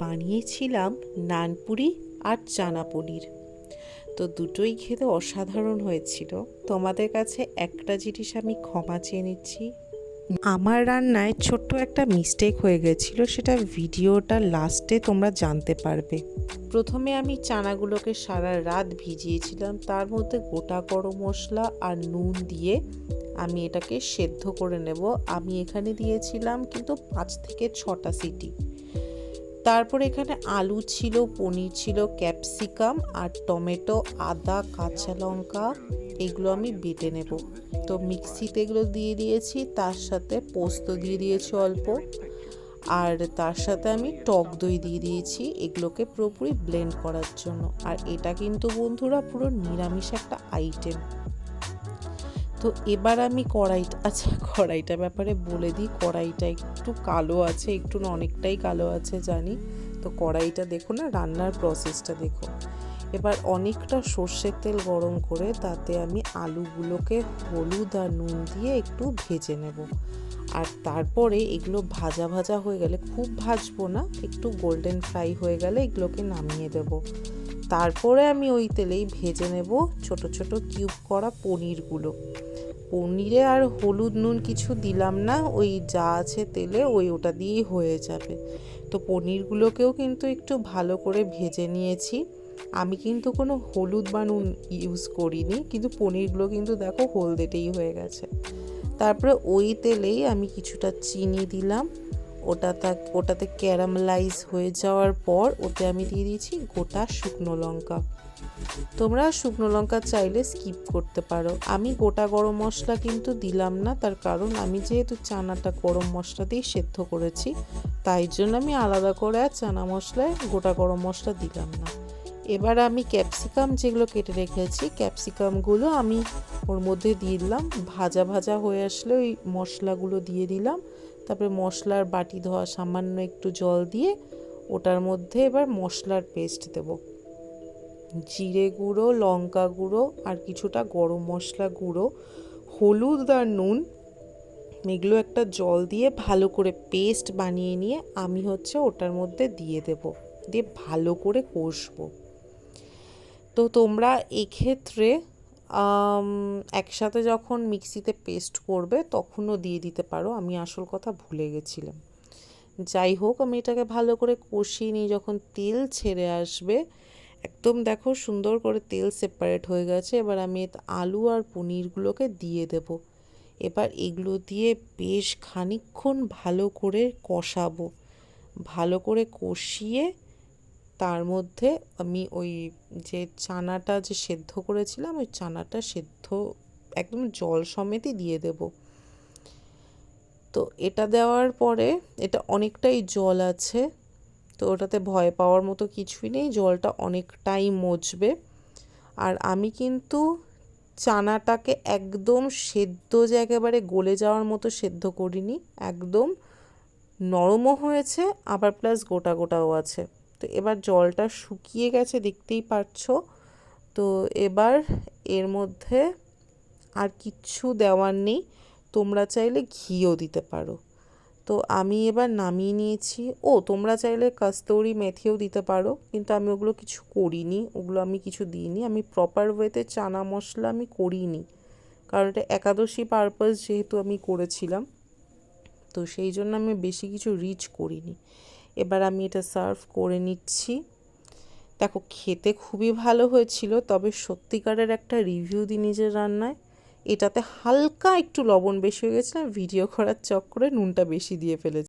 বানিয়েছিলাম নানপুরি আর চানা পনির। তো দুটোই খেতে অসাধারণ হয়েছিল। তোমাদের কাছে একটা জিনিস আমি ক্ষমা চেয়ে নিচ্ছি। আমার রান্নায় ছোট্ট একটা মিস্টেক হয়ে গেছিল, সেটা ভিডিওটা লাস্টে তোমরা জানতে পারবে। প্রথমে আমি চানাগুলোকে সারা রাত ভিজিয়েছিলাম, তার মধ্যে গোটা গরম মশলা আর নুন দিয়ে আমি এটাকে সেদ্ধ করে নেব। আমি এখানে দিয়েছিলাম কিন্তু পাঁচ থেকে ছটা সিটি। তারপর এখানে আলু ছিল, পনির ছিল, ক্যাপসিকাম আর টমেটো, আদা, কাঁচা লঙ্কা, এগুলো আমি বেটে নেব। তো মিক্সিতে এগুলো দিয়ে দিয়েছি, তার সাথে পোস্ত দিয়ে দিয়েছি অল্প। আর তার সাথে আমি টক দই দিয়ে দিয়েছি, এগুলোকে পুরোপুরি ব্লেন্ড করার জন্য। আর এটা কিন্তু বন্ধুরা পুরো নিরামিষ একটা আইটেম। তো এবার আমি কড়াইটা আচ্ছা কড়াইটা ব্যাপারে বলে দিই। কড়াইটা একটু কালো আছে, একটু না অনেকটাই কালো আছে জানি। তো কড়াইটা দেখো না, রান্নার প্রসেসটা দেখো এবার অনেকটা সর্ষের তেল গরম করে তাতে আমি আলুগুলোকে হলুদ আর নুন দিয়ে একটু ভেজে নেব। আর তারপরে এগুলো ভাজা ভাজা হয়ে গেলে, খুব ভাজবো না, একটু গোল্ডেন ফ্রাই হয়ে গেলে এগুলোকে নামিয়ে দেব। তারপরে আমি ওই তেলেই ভেজে নেব ছোট ছোট কিউব করা পনিরগুলো। পনিরে আর হলুদ নুন কিছু দিলাম না, ওই যা আছে তেলে ওই ওটা দিয়েই হয়ে যাবে। তো পনিরগুলোকেও কিন্তু একটু ভালো করে ভেজে নিয়েছি। আমি কিন্তু কোনো হলুদ বা নুন ইউজ করিনি, কিন্তু পনিরগুলো কিন্তু দেখো হলদেটেই হয়ে গেছে। তারপরে ওই তেলেই আমি কিছুটা চিনি দিলাম। ওটা ওটাতে ক্যারামেলাইজ হয়ে যাওয়ার পর ওতে আমি দিয়ে দিয়েছি গোটা শুকনো লঙ্কা। তোমরা শুকনো লঙ্কা চাইলে স্কিপ করতে পারো। আমি গোটা গরম মশলা কিন্তু দিলাম না, তার কারণ আমি যেহেতু চানাটা গরম মশলা দিয়ে সেদ্ধ করেছি, তাই জন্য আমি আলাদা করে আর চানা মশলায় গোটা গরম মশলা দিলাম না। এবার আমি ক্যাপসিকাম যেগুলো কেটে রেখেছি, ক্যাপসিকামগুলো আমি ওর মধ্যে দিয়ে দিলাম। ভাজা ভাজা হয়ে আসলে ওই মশলাগুলো দিয়ে দিলাম। তারপরে মশলার বাটি ধোয়া, সামান্য একটু জল দিয়ে ওটার মধ্যে এবার মশলার পেস্ট দেব। জিরে গুঁড়ো, লঙ্কা গুঁড়ো আর কিছুটা গরম মশলা গুঁড়ো, হলুদ আর নুন, এগুলো একটা জল দিয়ে ভালো করে পেস্ট বানিয়ে নিয়ে আমি হচ্ছে ওটার মধ্যে দিয়ে দেব, দিয়ে ভালো করে কষবো। তো তোমরা এক্ষেত্রে একসাথে যখন মিক্সিতে পেস্ট করবে, তখনও দিয়ে দিতে পারো। আমি আসল কথা ভুলে গেছিলাম। যাই হোক, আমি এটাকে ভালো করে কষিয়ে নিই। যখন তেল ছেড়ে আসবে, একদম দেখো সুন্দর করে তেল সেপারেট হয়ে গেছে। এবার আমি আলু আর পনিরগুলোকে দিয়ে দেব। এবার এগুলো দিয়ে বেশ খানিক্ষণ ভালো করে কষাবো। ভালো করে কষিয়ে তার মধ্যে আমি ওই যে চানাটা যে সেদ্ধ করেছিলাম, ওই চানাটা সেদ্ধ একদম জল সমেতই দিয়ে দেব। তো এটা দেওয়ার পরে এটা অনেকটাই জল আছে, তো ওটাতে ভয় পাওয়ার মতো কিছুই নেই, জলটা অনেকটাই মজবে আর আমি কিন্তু চানাটাকে একদম সেদ্ধ যে একেবারে গলে যাওয়ার মতো সেদ্ধ করিনি, একদম নরমও হয়েছে, আবার প্লাস গোটা গোটাও আছে। তো এবার জলটা শুকিয়ে গেছে, দেখতেই পাচ্ছ তো এবার এর মধ্যে আর কিচ্ছু দেওয়ার নেই। তোমরা চাইলে ঘিও দিতে পারো। তো আমি এবার নামিয়ে নিয়েছি। ও, তোমরা চাইলে কাস্তরি মেথিও দিতে পারো, কিন্তু আমি ওগুলো কিছু করিনি। ওগুলো আমি কিছু দিইনি। আমি প্রপার ওয়েতে চানা মশলা আমি করিনি, কারণ এটা একাদশী পারপাস যেহেতু আমি করেছিলাম। তো সেই জন্য আমি বেশি কিছু রিচ করিনি। এবার আমি এটা সার্ভ করে নিচ্ছি। দেখো, খেতে খুবই ভালো হয়েছিল, তবে সত্যিকারের একটা রিভিউ দিই নিজের রান্নায়। এটাতে হালকা একটু লবণ বেশি হয়ে গেছিলাম ভিডিও করার চক্করে নুনটা বেশি দিয়ে ফেলেছি।